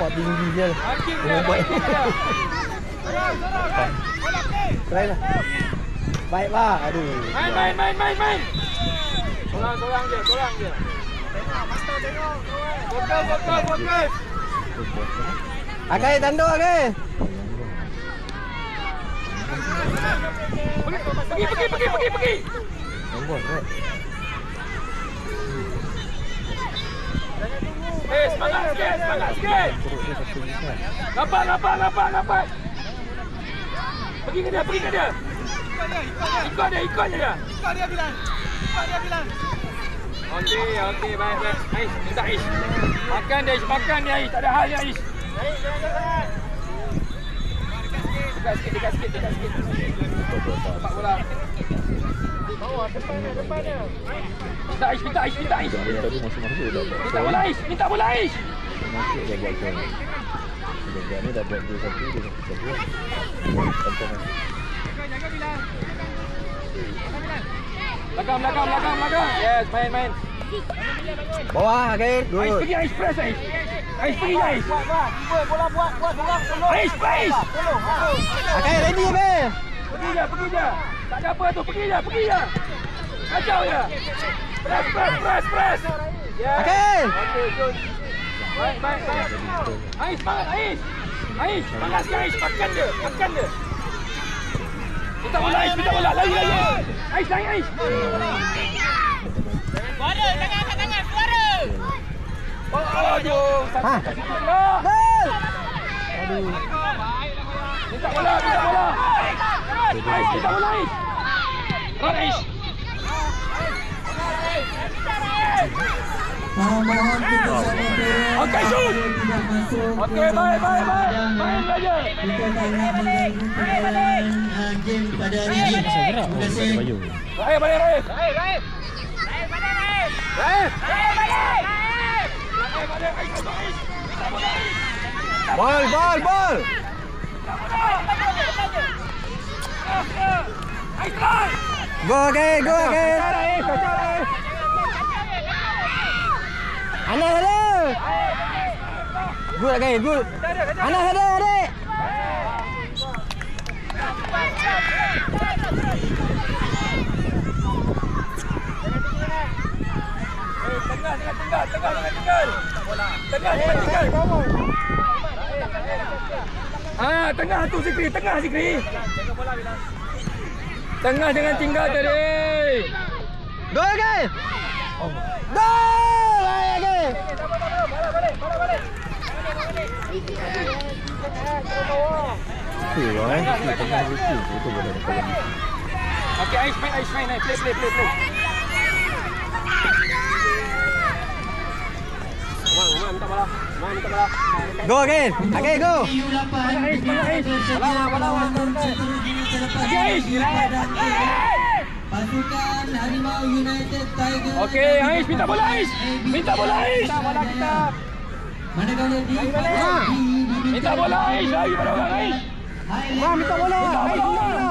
nampak tinggi je. Tengok buat. Try lah. Baik lah. Aduh. Main, main, main, main, main. Sorang, sorang je, sorang je. Fokus, fokus, fokus. Agai tanduk agai. Pergi, pergi, pergi, pergi, pergi. Nombor right. Eh, semangat sikit, semangat sikit. Teruk dia satu besar. Nampak, nampak, nampak, nampak. Pergi ke dia, pergi ke dia. Ikut dia, ikut je dia. Okey, okey, baik, baik. Ais, minta Ais. Makan dia, Ais, makan dia, Ais. Tak ada hal dia, Ais. Dekat sikit, dekat sikit, dekat sikit. Nampak bola. Minta Ais, minta Ais, minta Ais. Dia tadi masuk-masuk dah buat Minta bola Ais, minta bola Ais. Masuk dah buat gol Budak ni dah buat gol satu Dia satu satu Contoh Belakang, belakang, belakang, belakang. Yes, main, main. Bawah. Ais Good. pergi, Ais press, Ais. Ais pergi, Ais. Bola buat, buat orang tolong. Ais, press. Tolong. Agai ready agai. Pergi je, pergi je. Tak ada apa tu, pergi je, pergi je. Kacau je. Press, press, press, press. Yes. Agai. Okey, good. Baik, baik, baik. Ais, semangat, Ais. Ais, semangat sikit, Ais. Makan dia, makan dia. Minta bola, Ais, minta bola. Lari, lari. Ais, lari, Ais. Suara, tangan angkat tangan, suara. Oh, aduh. Ha. Kasih bola. Gol. Minta bola, minta bola. Ais, minta bola, Ais. Run, Ais. Mohon keputusan Imperial Okey, shoot. tidak masuk Okey, baik, baik, baik. Main saja. Kita tak nak menggugurkan uh, game pada hari ini. Terima kasih. Baju Baik, balik, Raif. Raif, Raif. Raif, balik, Raif. Ball. Ais, try. Go agai, go agai. Kacau, Ais, kacau, Ais. Anas ada. Good agai, good. Anas ada adik. Eh, tengah, tengah, tengah, tengah, tengah, tengah. Tengah, tengah, tengah. Ah, tengah tu Zikri, tengah Zikri. Tengah jangan tinggal tadi. Go. Gol. Agai. Tu lah eh Tu tengah lucu Betul boleh Okey, Ais main, main, Ais. Play, play, play, play. Umar, Umar minta bola. Umar minta bola. Go agai. Agai go. U8 Ais, mana Ais? bersedia melawan seterusnya selepas Ais. ini pada Pasukan Harimau United Tiger Okey, Ais minta bola, Ais. Minta bola, Ais. Manakala di Minta bola, Ais. Lari pada orang, Ais. Ma minta bola. Minta Ais bola.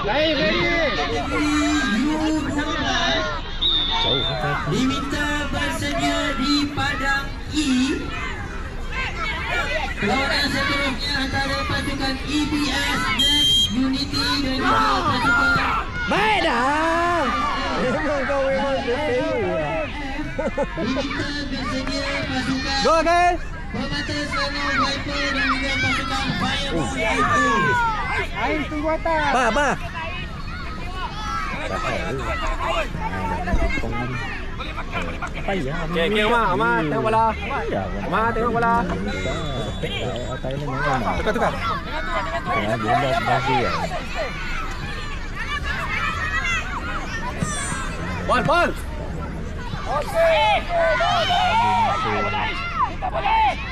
Lain, U12 Jauh kan diminta bersedia di padang E. Perlawanan seterusnya antara pasukan EBS Next Unity dan juga pasukan Baik dah. Memang kau memang bersedia pasukan Go agai. Permata Selangor Viper dan juga pasukan Fireball Eagles. Ais tunggu atas. Ba, ba. Tak tahu Kong ni Payah Okey, okey, Umar. Umar, tengok bola. Ya Umar, tengok bola. Thailand memang Tukar, tukar. Tengah dia dah dah dia Ball, ball. Okey. Lagi masuk. Kita boleh.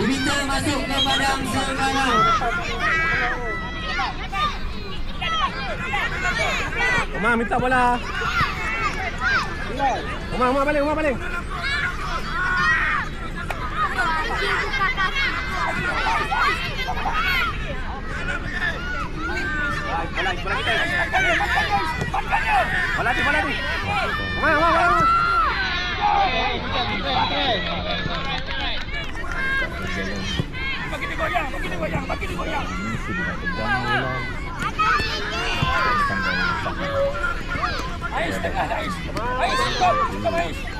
Diminta masuk ke padang sekarang. Umar minta bola. Umar, Umar balik, Umar balik. Bola, bola kita. Bola di, bola di. Umar, Umar, bola. Umar. Jalan Bagi dia goyang, bagi dia goyang, bagi dia goyang. ini sudah nak pegang bola. Tanggal letak. Ais tengah dah Ais. Ais stop, stop Ais.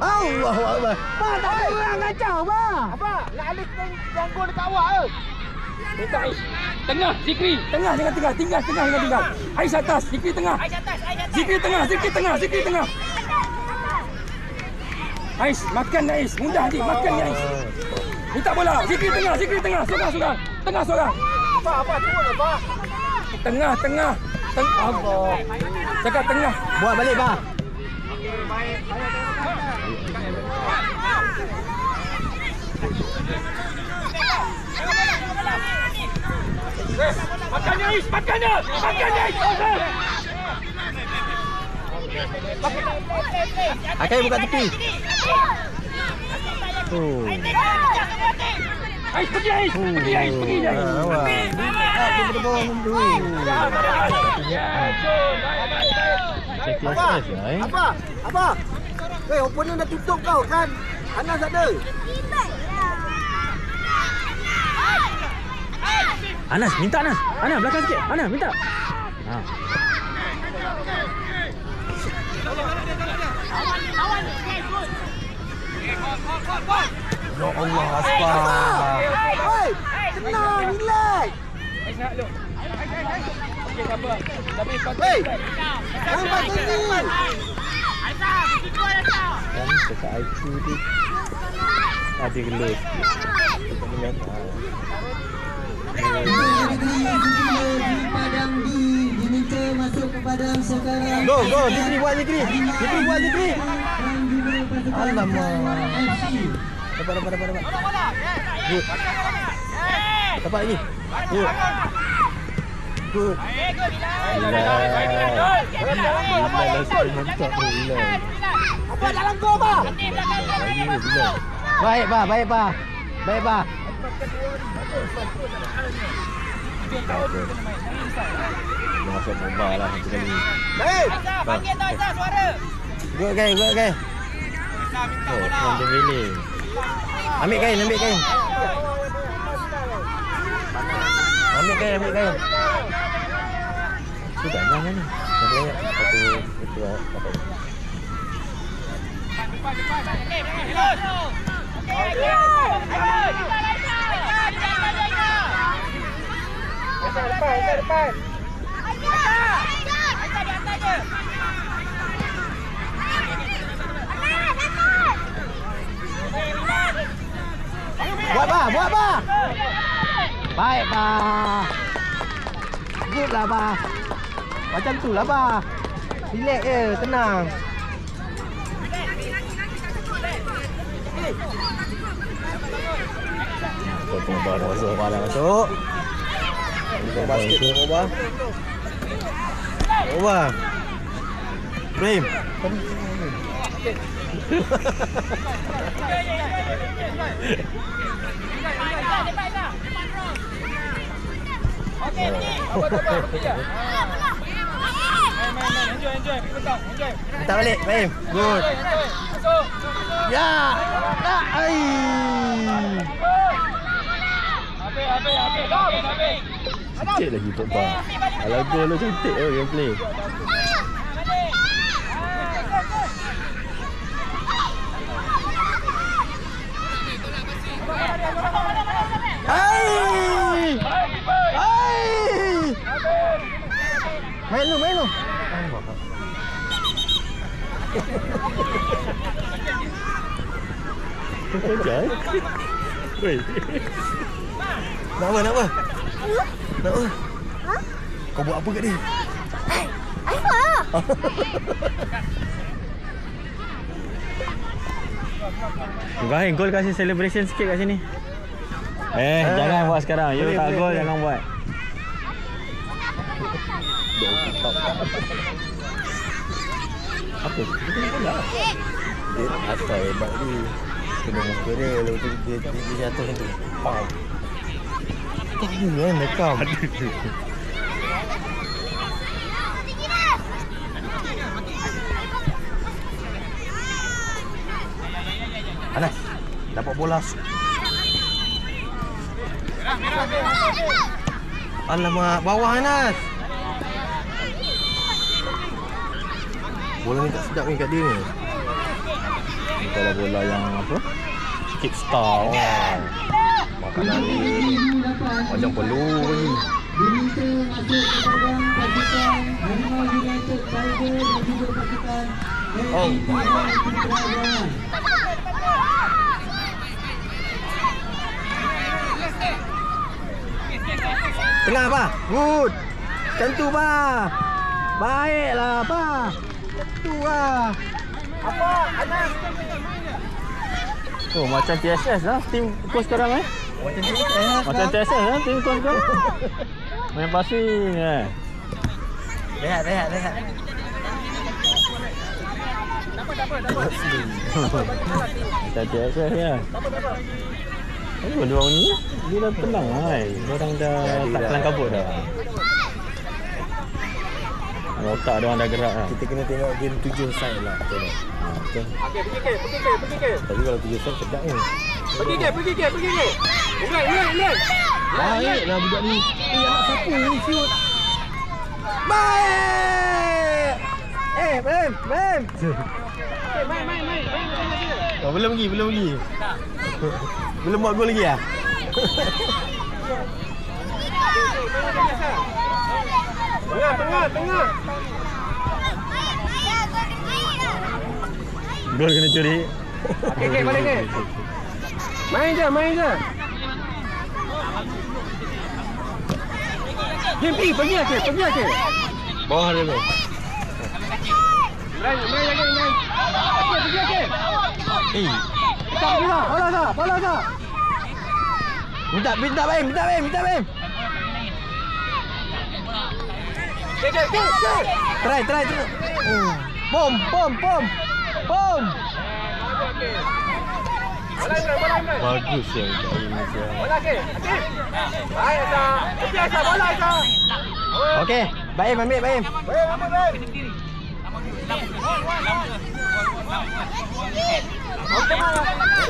Allahu Akbar. Pa, tak ada orang kacau, pa. Apa? Nak Alif yang gol dekat awak ke? Minta Ais. Tengah, Zikri. Tengah dengan tengah. Tinggal, tengah dengan tinggal. Ais atas, Zikri tengah. Zikri tengah, Zikri tengah, Zikri tengah. Ais, makan ni Ais. Mudah je, makan ni Ais. Minta bola. Zikri tengah, Zikri tengah. Seorang, seorang. Tengah, seorang. Apa, apa? Turun apa? Tengah, tengah. Tengah. Allah. Cakap tengah. Buat balik, pa. Makan ni Ais, makan dia. Makan ni Ais. Akai buka tepi. Oh. Ais, pergi Ais. Pergi Ais, pergi Ais. Ah, awak. Aku berbawah mundur. Ya eh. Apa? Apa? Eh, opponent dah tutup kau kan? Anas ada. Anas, minta Anas. Anas belakang sikit. Anas minta. Ha. Ya Allah, Aspa. Oi, tenang, relax. Ais nak lu. Okey, tak apa. Tapi Hei, jangan buat gini. Kan cakap IQ dia ada gelus. Kita melihat. Go, go, Zikri buat Zikri. Zikri buat Zikri. Alamak. Dapat, dapat, dapat, dapat. Good. Dapat lagi. Gol, pa? Baik, pa. Baik, pa. Baik, pa. Dia masuk mobile lah satu kali. Baik. Panggil tau Izzah suara. Good, guys. Good, guys. Oh, orang dia milih. Ambil kain, ambil kain. Ambil kain, ambil kain. Sudah jangan ni. Satu ayat. Satu itu dapat. Depan, depan. Buat ba, buat ba. Baik ba. Good lah ba. Macam tu lah ba. Relax je, tenang. Kau Potong baru masuk. baru masuk. Potong Basket masuk. over. Over. Frame. Okey, pergi. Apa apa, pergi je. Main, main, main. Enjoy, enjoy. Pergi petang, enjoy. Minta balik, Baim. Good. Enjoy, enjoy. Masuk. Ya. Ah, ai. Habis, habis, habis. Habis, habis. Cantik lagi Pogba. Kalau gol tu cantik tu. Baik, keeper. Ai. Main lu, main lu. Kerja eh. Weh. Nak apa, nak apa? Nak apa? Kau buat apa kat dia? Ibrahim, gol kasih celebration sikit kat sini. Eh, Eh, jangan buat sekarang. You boleh, tak boleh, gol boleh. jangan buat. Apa? Kita nak bola. Dia asal hebat ni. Kena muka dia lalu tu dia, dia, dia jatuh macam tu. Pam. Tak ada kan rekam. Anas, dapat bola. Alamak, bawah Anas. Bola ni tak sedap ni kat dia ni. Ni kalau bola yang apa? Kickstar. Oh. Makanan ni macam perlu lagi. Diminta masuk kepada pasukan Harimau United Tiger dan juga pasukan Oh. Putrajaya. Tengah apa? Good. Macam tu ba. Baiklah ba. Tu lah. Oh, macam TSS lah tim coach sekarang eh. Macam tu eh. Macam TSS lah tim coach sekarang. Main passing eh. Rehat, rehat, rehat. Macam TSS ya. Apa dia orang ni? Dia dah tenang hai. Dia orang dah tak kelang kabut dah. Otak dia orang dah gerak dah. Kita kena tengok game tujuh side lah. Betul. Betul. Okey, pergi ke, pergi ke, pergi ke. Tapi kalau tujuh side sedap ni. Pergi ke, pergi ke, pergi ke. Imran, Imran, Imran. Baiklah budak ni. Eh, anak siapa ni shoot? Baik. Eh, Bem. Okey, main, main, main. Oh, belum lagi, belum lagi. belum buat gol lagi ah? Tengah, tengah, tengah. Gol kena curi. Okey, okey, balik ke. Main je, main je. Game pergi, pergi Akil, pergi Akil. Bawah dia tu. Imran, Imran jaga Imran. Akil, pergi Akil. Eh, Tak, pergi tak, bola tak, bola tak. minta minta Bem, minta Bem, minta Bem. Okey, okey, okey, okey. Try, try, try. Oh. Bom, bom, bom. Bom. Bagus ya budak ini. Bola Akil, Akil. Baik, Aisyah. Pergi Aisyah, bola Aisyah. Okey, Baim ambil Baim. Baik, ambil, baik.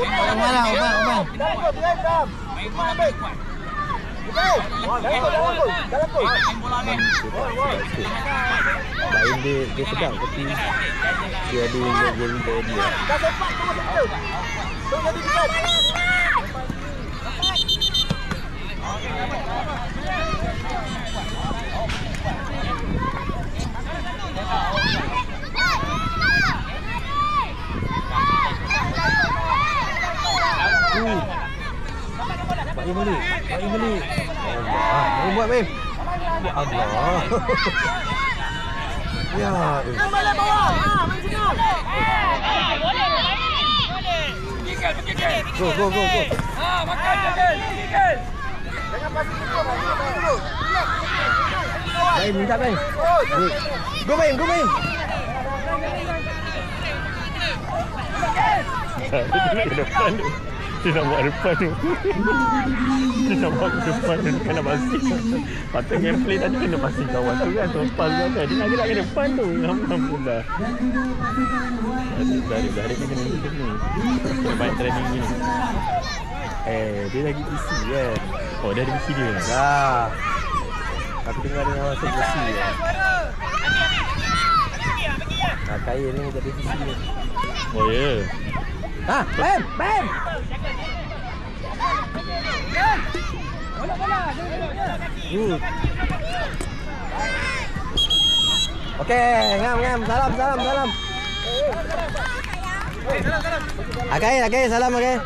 Orang malah, Oman, Oman. Dalam gol, dalam gol. Imran ambil. Okey. Dalam gol, dalam gol. Dalam gol. Baim dia dia sedap tapi dia ada yang gol untuk dia. Dah sepak terus kita. Terus jadi kita. Baim balik. Baim balik. Allah. Baim buat Baim. Ya Allah. ya. eh. Bawah. Ha, sini. Pergi. Go, go, go, go. Ha, makan je ke. Pergi ke. Jangan pasti dulu, pasti dulu. Baim, minta Baim. Good. Go Baim, go Baim. Depan tu. Dia nak buat depan tu. Dia nak buat depan tu Dia kena pasing Patut gameplay tadi kena pasing kawan tu kan Lepas tu kan. Dia nak gerak ke depan tu. Alhamdulillah. Dari dari dari ni kena macam ni. Kena banyak training ni. Eh dia lagi isi kan. Oh dia ada isi dia. Dah. Aku dengar dia orang sebut si. Ha, kaya ni jadi sisi ni. Oh ya. yeah. Ha? Bam! Bam! Wala, wala. Okay, ngam, ngam. Salam, salam, salam. Agay, agay, salam, agay.